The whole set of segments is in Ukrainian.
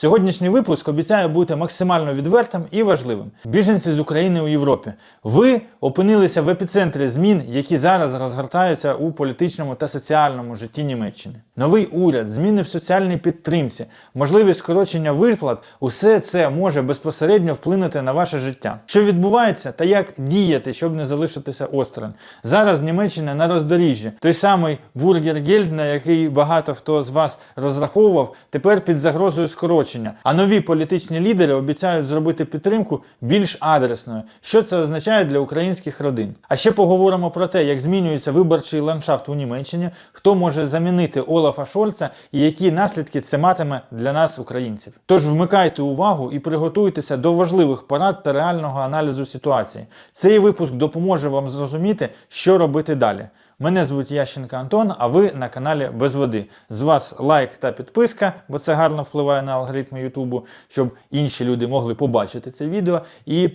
Сьогоднішній випуск обіцяє бути максимально відвертим і важливим. Біженці з України у Європі. Ви опинилися в епіцентрі змін, які зараз розгортаються у політичному та соціальному житті Німеччини. Новий уряд, зміни в соціальній підтримці, можливість скорочення виплат усе це може безпосередньо вплинути на ваше життя. Що відбувається та як діяти, щоб не залишитися осторонь. Зараз Німеччина на роздоріжжі. Той самий бургер-гельд, на який багато хто з вас розраховував, тепер під загрозою скорочення. А нові політичні лідери обіцяють зробити підтримку більш адресною. Що це означає для українських родин? А ще поговоримо про те, як змінюється виборчий ландшафт у Німеччині, хто може замінити Олафа Шольца і які наслідки це матиме для нас, українців. Тож вмикайте увагу і приготуйтеся до важливих порад та реального аналізу ситуації. Цей випуск допоможе вам зрозуміти, що робити далі. Мене звуть Ященко Антон, а ви на каналі Без Води. З вас лайк та підписка, бо це гарно впливає на алгоритми Ютубу, щоб інші люди могли побачити це відео. І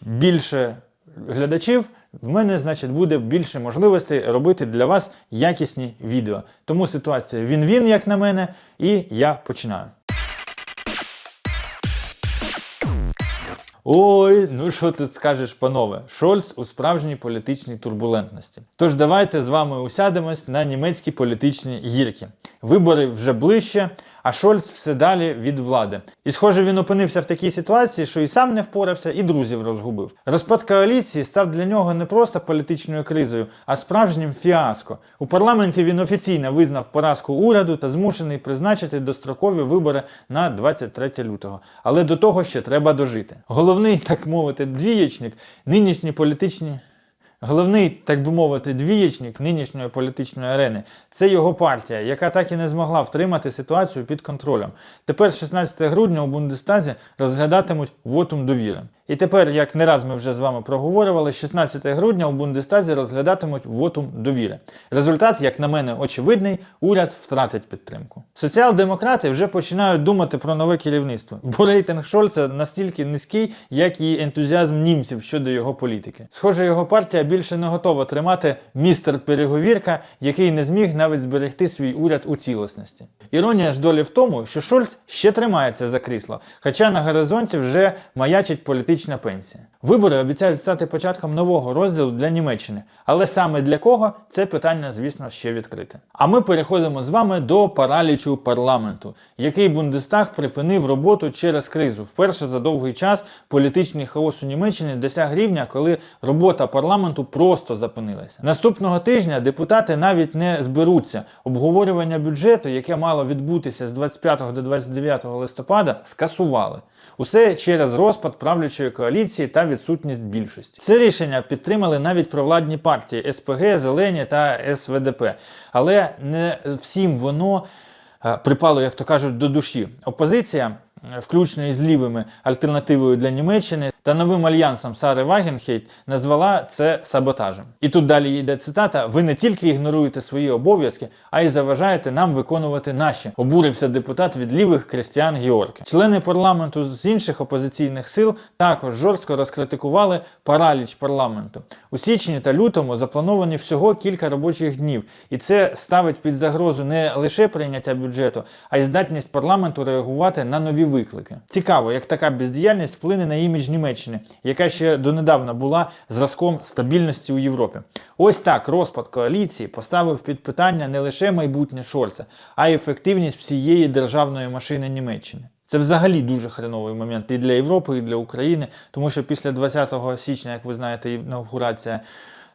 більше глядачів в мене, значить, буде більше можливостей робити для вас якісні відео. Тому ситуація він-він, як на мене, і я починаю. Ой, ну що тут скажеш, панове? Шольц у справжній політичній турбулентності. Тож давайте з вами усядемось на німецькі політичні гірки. Вибори вже ближче, а Шольц все далі від влади. І схоже, він опинився в такій ситуації, що і сам не впорався, і друзів розгубив. Розпад коаліції став для нього не просто політичною кризою, а справжнім фіаско. У парламенті він офіційно визнав поразку уряду та змушений призначити дострокові вибори на 23 лютого. Але до того ще треба дожити. Головний, так мовити, двієчник нинішні політичні. Головний, так би мовити, двієчник нинішньої політичної арени це його партія, яка так і не змогла втримати ситуацію під контролем. Тепер, 16 грудня, у Бундестазі розглядатимуть вотум довіри. І тепер, як не раз ми вже з вами проговорювали, 16 грудня у Бундестазі розглядатимуть вотум довіри. Результат, як на мене, очевидний, уряд втратить підтримку. Соціал-демократи вже починають думати про нове керівництво, бо рейтинг Шольца настільки низький, як і ентузіазм німців щодо його політики. Схоже, його партія більше не готова тримати містер переговірка, який не зміг навіть зберегти свій уряд у цілісності. Іронія ж долі в тому, що Шольц ще тримається за крісло, хоча на горизонті вже маячить політична пенсія. Вибори обіцяють стати початком нового розділу для Німеччини, але саме для кого це питання, звісно, ще відкрите. А ми переходимо з вами до паралічу парламенту, який Бундестаг припинив роботу через кризу. Вперше за довгий час політичний хаос у Німеччині досяг рівня, коли робота парламенту просто зупинилася. Наступного тижня депутати навіть не зберуться. Обговорювання бюджету, яке мало відбутися з 25 до 29 листопада, скасували. Усе через розпад правлячої коаліції та відсутність більшості. Це рішення підтримали навіть провладні партії СПГ, Зелені та СВДП. Але не всім воно е, припало, як то кажуть, до душі. Опозиція, е, включно із лівими альтернативою для Німеччини та новим альянсом Сари Вагенхейт, назвала це саботажем. І тут далі йде цитата: ви не тільки ігноруєте свої обов'язки, а й заважаєте нам виконувати наші. Обурився депутат від лівих Крістіан Георги. Члени парламенту з інших опозиційних сил також жорстко розкритикували параліч парламенту. У січні та лютому заплановані всього кілька робочих днів, і це ставить під загрозу не лише прийняття бюджету, а й здатність парламенту реагувати на нові виклики. Цікаво, як така бездіяльність вплине на імідж Німеччини, яка ще донедавна була зразком стабільності у Європі. Ось так розпад коаліції поставив під питання не лише майбутнє Шольца, а й ефективність всієї державної машини Німеччини. Це взагалі дуже хреновий момент і для Європи, і для України, тому що після 20 січня, як ви знаєте, інаугурація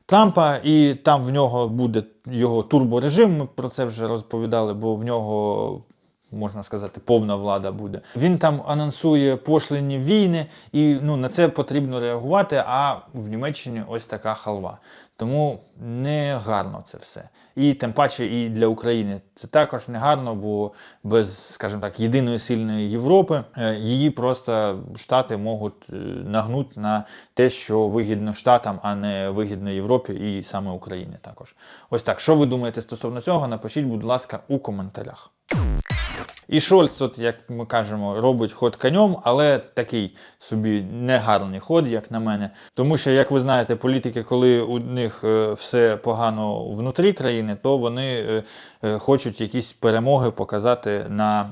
Трампа, і там в нього буде його турборежим. Ми про це вже розповідали, бо в нього. Можна сказати, повна влада буде. Він там анонсує пошлені війни, і ну на це потрібно реагувати. А в Німеччині ось така халва. Тому не гарно це все. І тим паче і для України це також не гарно, бо без, скажімо так, єдиної сильної Європи е, її просто штати можуть е, нагнути на те, що вигідно штатам, а не вигідно Європі і саме Україні також. Ось так. Що ви думаєте стосовно цього? Напишіть, будь ласка, у коментарях. І Шольц, от, як ми кажемо, робить ход конем, але такий собі негарний ход, як на мене. Тому що, як ви знаєте, політики, коли у них е, все погано внутрі країни, то вони е, е, хочуть якісь перемоги показати на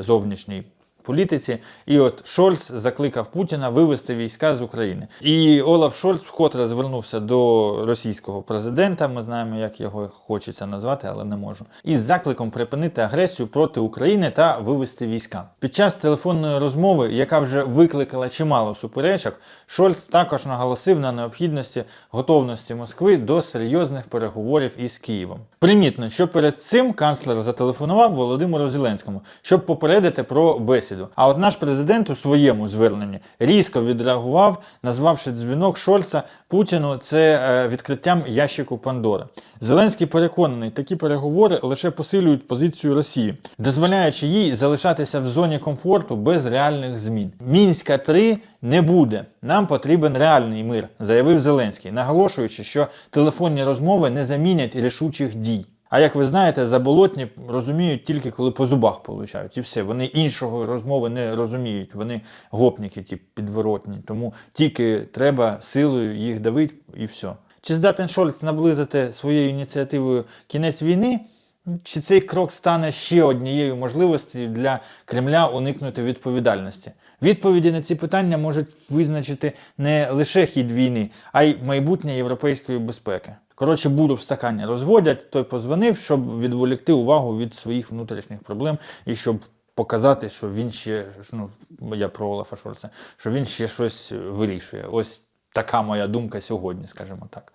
зовнішній політиці. І от Шольц закликав Путіна вивести війська з України. І Олаф Шольц вкотре звернувся до російського президента. Ми знаємо, як його хочеться назвати, але не можу. Із закликом припинити агресію проти України та вивести війська. Під час телефонної розмови, яка вже викликала чимало суперечок, Шольц також наголосив на необхідності готовності Москви до серйозних переговорів із Києвом. Примітно, що перед цим канцлер зателефонував Володимиру Зеленському, щоб попередити про бесіду. А от наш президент у своєму зверненні різко відреагував, назвавши дзвінок Шольца Путіну це е, відкриттям ящику Пандори. Зеленський переконаний, такі переговори лише посилюють позицію Росії, дозволяючи їй залишатися в зоні комфорту без реальних змін. Мінська 3 не буде. Нам потрібен реальний мир, заявив Зеленський, наголошуючи, що телефонні розмови не замінять рішучих дій. А як ви знаєте, заболотні розуміють тільки коли по зубах получають. І все. Вони іншого розмови не розуміють. Вони гопніки, ті підворотні. Тому тільки треба силою їх давити і все. Чи здатен Шольц наблизити своєю ініціативою кінець війни? Чи цей крок стане ще однією можливістю для Кремля уникнути відповідальності? Відповіді на ці питання можуть визначити не лише хід війни, а й майбутнє європейської безпеки. Коротше, буду в стакані розводять, той позвонив, щоб відволікти увагу від своїх внутрішніх проблем і щоб показати, що він ще ну я про Олафа Шольца, що він ще щось вирішує. Ось така моя думка сьогодні, скажімо так.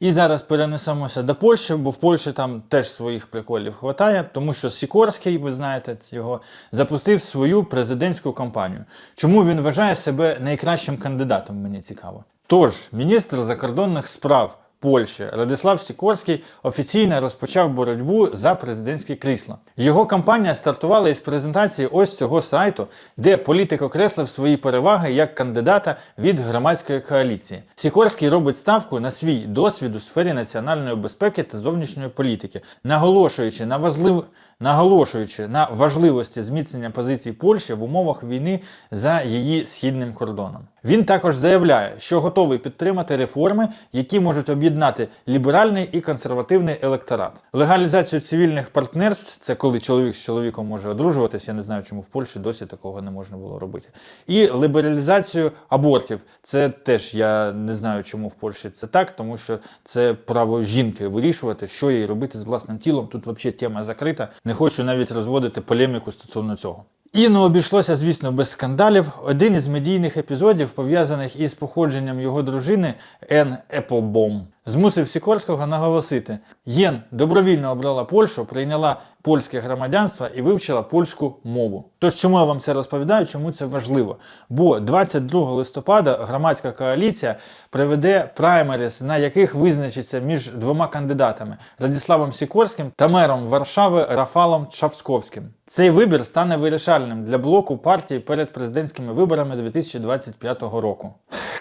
І зараз перенесемося до Польщі, бо в Польщі там теж своїх приколів хватає, тому що Сікорський, ви знаєте, його запустив свою президентську кампанію. Чому він вважає себе найкращим кандидатом? Мені цікаво. Тож, міністр закордонних справ Польщі Радислав Сікорський офіційно розпочав боротьбу за президентське крісло. Його кампанія стартувала із презентації ось цього сайту, де політик окреслив свої переваги як кандидата від громадської коаліції. Сікорський робить ставку на свій досвід у сфері національної безпеки та зовнішньої політики, наголошуючи на важливу наголошуючи на важливості зміцнення позицій Польщі в умовах війни за її східним кордоном. Він також заявляє, що готовий підтримати реформи, які можуть об'єднати ліберальний і консервативний електорат. Легалізацію цивільних партнерств це коли чоловік з чоловіком може одружуватися. Я не знаю, чому в Польщі досі такого не можна було робити. І лібералізацію абортів. Це теж я не знаю, чому в Польщі це так, тому що це право жінки вирішувати, що їй робити з власним тілом. Тут взагалі тема закрита. Не хочу навіть розводити полеміку стосовно цього. І не обійшлося, звісно, без скандалів. Один із медійних епізодів, пов'язаних із походженням його дружини Ен Еплбом, змусив Сікорського наголосити: Єн добровільно обрала Польщу, прийняла польське громадянство і вивчила польську мову. Тож, чому я вам це розповідаю? Чому це важливо? Бо 22 листопада громадська коаліція проведе праймеріс, на яких визначиться між двома кандидатами Радіславом Сікорським та мером Варшави Рафалом Чавсковським. Цей вибір стане вирішальним для блоку партії перед президентськими виборами 2025 року.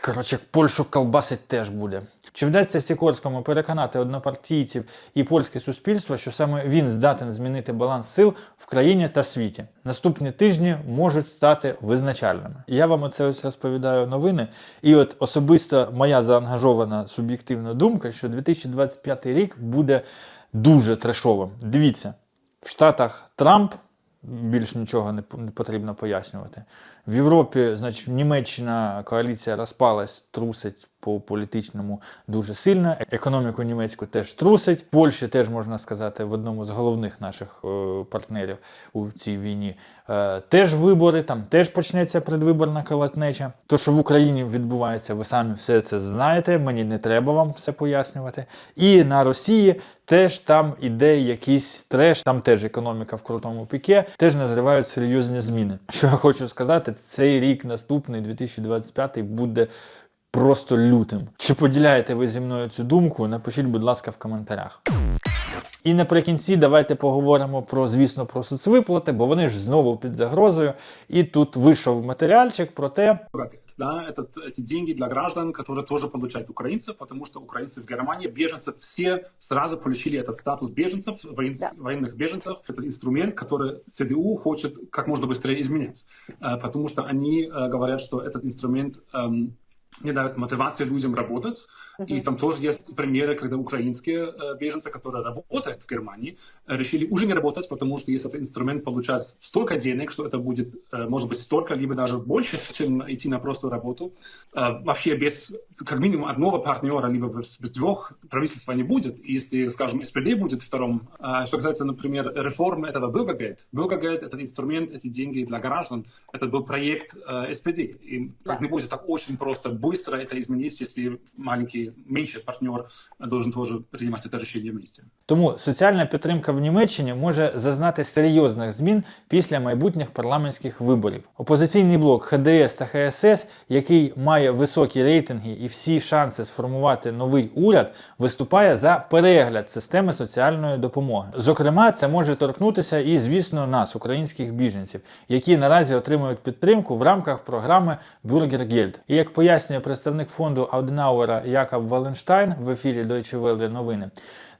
Коротше, Польщу колбасить теж буде. Чи вдасться Сікорському переконати однопартійців і польське суспільство, що саме він здатен змінити баланс сил в країні та світі? Наступні тижні можуть стати визначальними. Я вам оце ось розповідаю новини. І от особисто моя заангажована суб'єктивна думка, що 2025 рік буде дуже трешовим. Дивіться, в Штатах Трамп. Більш нічого не потрібно пояснювати. В Європі, значить, Німеччина коаліція розпалась, трусить по політичному дуже сильно. Економіку німецьку теж трусить. Польщі теж можна сказати в одному з головних наших е, партнерів у цій війні. Е, теж вибори, там теж почнеться предвиборна колотнеча. То, що в Україні відбувається, ви самі все це знаєте. Мені не треба вам все пояснювати. І на Росії. Теж там іде якийсь треш, там теж економіка в крутому піке, теж назривають серйозні зміни. Що я хочу сказати, цей рік наступний, 2025, буде просто лютим. Чи поділяєте ви зі мною цю думку? Напишіть, будь ласка, в коментарях. І наприкінці давайте поговоримо про, звісно, про соцвиплати, бо вони ж знову під загрозою. І тут вийшов матеріальчик про те. Да, это эти деньги для граждан, которые тоже получают украинцы, потому что украинцы в Германии, беженцы, все сразу получили этот статус беженцев, воен, да. военных беженцев. Это инструмент, который ЦДУ хочет как можно быстрее изменять, потому что они говорят, что этот инструмент не дает мотивации людям работать, И там тоже есть примеры, когда украинские э, беженцы, которые работают в Германии, э, решили уже не работать, потому что если этот инструмент получает столько денег, что это будет, э, может быть, столько, либо даже больше, чем идти на простую работу. Вообще без, как минимум, одного партнера, либо без без двух правительства не будет. И если, скажем, СПД будет втором, что касается, например, реформы этого Bürgergeld. Bürgergeld – это инструмент, эти деньги для граждан. Это был проект СПД. И так не будет так очень просто быстро это изменить, если маленький, меньший партнер должен тоже принимать это решение вместе. Тому соціальна підтримка в Німеччині може зазнати серйозних змін після майбутніх парламентських виборів. Опозиційний блок ХДС та ХСС, який має високі рейтинги і всі шанси сформувати новий уряд, виступає за перегляд системи соціальної допомоги. Зокрема, це може торкнутися і, звісно, нас, українських біженців, які наразі отримують підтримку в рамках програми Bürgergeld. І як пояснює представник фонду Ауденауера Якоб Валенштайн в ефірі Deutsche Welle новини.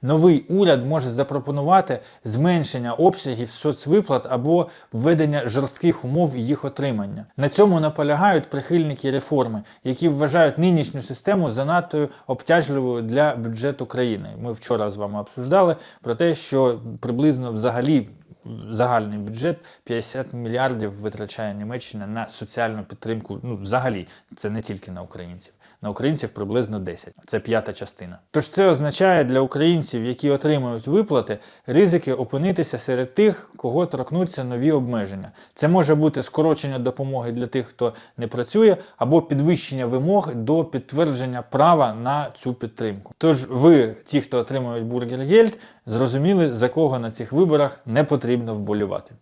Новий уряд може запропонувати зменшення обсягів соцвиплат або введення жорстких умов їх отримання. На цьому наполягають прихильники реформи, які вважають нинішню систему занадто обтяжливою для бюджету країни. Ми вчора з вами обсуждали про те, що приблизно взагалі загальний бюджет 50 мільярдів витрачає Німеччина на соціальну підтримку. Ну, взагалі, це не тільки на українців. На українців приблизно 10. Це п'ята частина. Тож це означає для українців, які отримують виплати, ризики опинитися серед тих, кого торкнуться нові обмеження. Це може бути скорочення допомоги для тих, хто не працює, або підвищення вимог до підтвердження права на цю підтримку. Тож ви, ті, хто отримують бургергельд, зрозуміли, за кого на цих виборах не потрібно вболівати.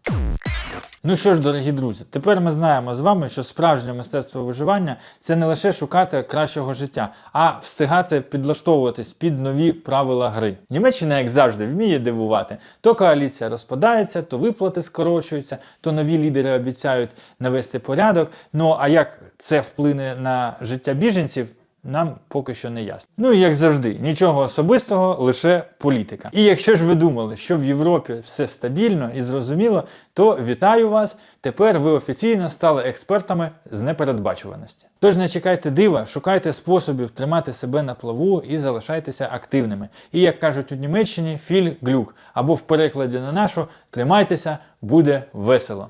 Ну що ж, дорогі друзі, тепер ми знаємо з вами, що справжнє мистецтво виживання це не лише шукати кращого життя, а встигати підлаштовуватись під нові правила гри. Німеччина, як завжди, вміє дивувати. То коаліція розпадається, то виплати скорочуються, то нові лідери обіцяють навести порядок. Ну а як це вплине на життя біженців? Нам поки що не ясно. Ну і як завжди, нічого особистого, лише політика. І якщо ж ви думали, що в Європі все стабільно і зрозуміло, то вітаю вас. Тепер ви офіційно стали експертами з непередбачуваності. Тож не чекайте дива, шукайте способів тримати себе на плаву і залишайтеся активними. І як кажуть у Німеччині, філь глюк або в перекладі на нашу тримайтеся, буде весело.